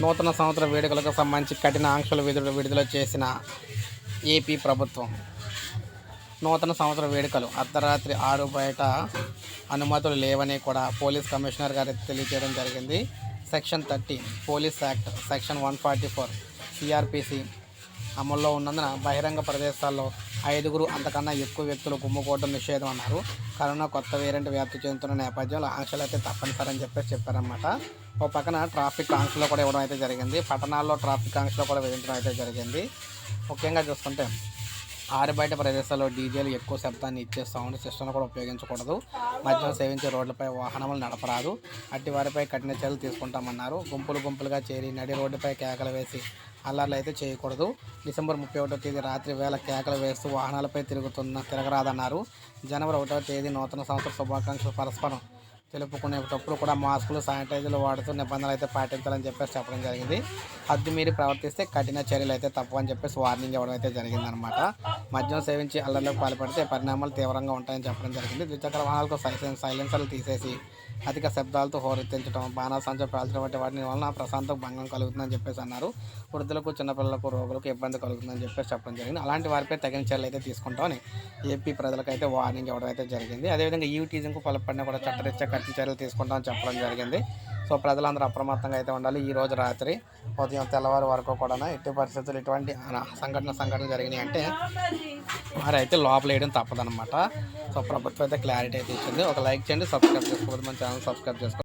నూతన సంవత్సర వేడుకలకు సంబంధించి కఠిన ఆంక్షలు విడుదల విడుదల చేసిన ఏపీ ప్రభుత్వం. నూతన సంవత్సర వేడుకలు. అర్ధరాత్రి ఆరు బయట అనుమతులు లేవని కూడా పోలీస్ కమిషనర్ గారు తెలియజేయడం జరిగింది. Section thirty police act section one forty four CrPC అమల్లో ఉన్నందున బహిరంగ ప్రదేశాల్లో ఐదుగురు అంతకన్నా ఎక్కువ వ్యక్తులు గుమ్ముకోవడం నిషేధం అన్నారు కరోనా కొత్త వేరియంట్ వ్యాప్తి చెందుతున్న నేపథ్యంలో ఆంక్షలు అయితే తప్పనిసరి అని చెప్పేసి చెప్పారన్నమాట. ఓ పక్కన ట్రాఫిక్ ఆంక్షలు కూడా ఇవ్వడం అయితే జరిగింది. పట్టణాల్లో ట్రాఫిక్ ఆంక్షలు కూడా విధించడం అయితే జరిగింది. ముఖ్యంగా చూసుకుంటే ఆరిబయట ప్రదేశాల్లో డీజేలు ఎక్కువ శబ్దాన్ని ఇచ్చే సౌండ్ సిస్టమ్ను కూడా ఉపయోగించకూడదు. మద్యం సేవించే రోడ్లపై వాహనములు నడపరాదు. అట్టి వారిపై కఠిన చర్యలు తీసుకుంటామన్నారు. గుంపులు గుంపులుగా చేరి నడి రోడ్డుపై కేకలు వేసి అల్లర్లు అయితే చేయకూడదు. డిసెంబర్ ముప్పై ఒకటో తేదీ రాత్రి వేళ కేకలు వేస్తూ వాహనాలపై తిరుగుతున్న తిరగరాదన్నారు. జనవరి ఒకటో తేదీ నూతన సంవత్సర శుభాకాంక్షలు. పరస్పరం తెలుపుకునేటప్పుడు కూడా మాస్కులు శానిటైజర్లు వాడుతూ నిబంధనలు అయితే పాటించాలని చెప్పేసి చెప్పడం జరిగింది. హద్దు మీరు ప్రవర్తిస్తే కఠిన చర్యలు అయితే తప్పని చెప్పేసి వార్నింగ్ ఇవ్వడం అయితే జరిగిందనమాట మద్యం సేవించి అల్లర్లకు పాల్పడితే పరిణామాలు తీవ్రంగా ఉంటాయని చెప్పడం జరిగింది. ద్విచక్ర వాహనాలకు సైలెన్ సైలెన్సర్లు తీసేసి అధిక శబ్దాలతో హోరెత్తించడం బాణాసంచ పేల్చడం వంటి వాటి వలన ప్రశాంతకు భంగం కలుగుతుందని చెప్పేసి అన్నారు. వృద్ధులకు చిన్నపిల్లలకు రోగులకు ఇబ్బంది కలుగుతుందని చెప్పేసి చెప్పడం జరిగింది. అలాంటి వారిపై తగిన చర్యలు అయితే తీసుకుంటామని ఏపీ ప్రజలకైతే వార్నింగ్ ఇవ్వడం అయితే జరిగింది. అదేవిధంగా ఈ టీజింగ్కు పాల్పడినా కూడా చట్టరీత్యా కఠిన చర్యలు తీసుకుంటామని చెప్పడం జరిగింది. సో ప్రజలందరూ అప్రమత్తంగా అయితే ఉండాలి. ఈ రోజు రాత్రి ఉదయం తెల్లవారు వరకు కూడా ఎట్టి పరిస్థితులు ఇటువంటి సంఘటన సంఘటన జరిగినాయి అంటే మరి అయితే లోపల వేయడం తప్పదనమాట సో ప్రభుత్వం అయితే క్లారిటీ అయితే ఇచ్చింది. ఒక లైక్ చేయండి సబ్స్క్రైబ్ చేసుకోవద్దు. మన ఛానల్ సబ్స్క్రైబ్ చేసుకోండి.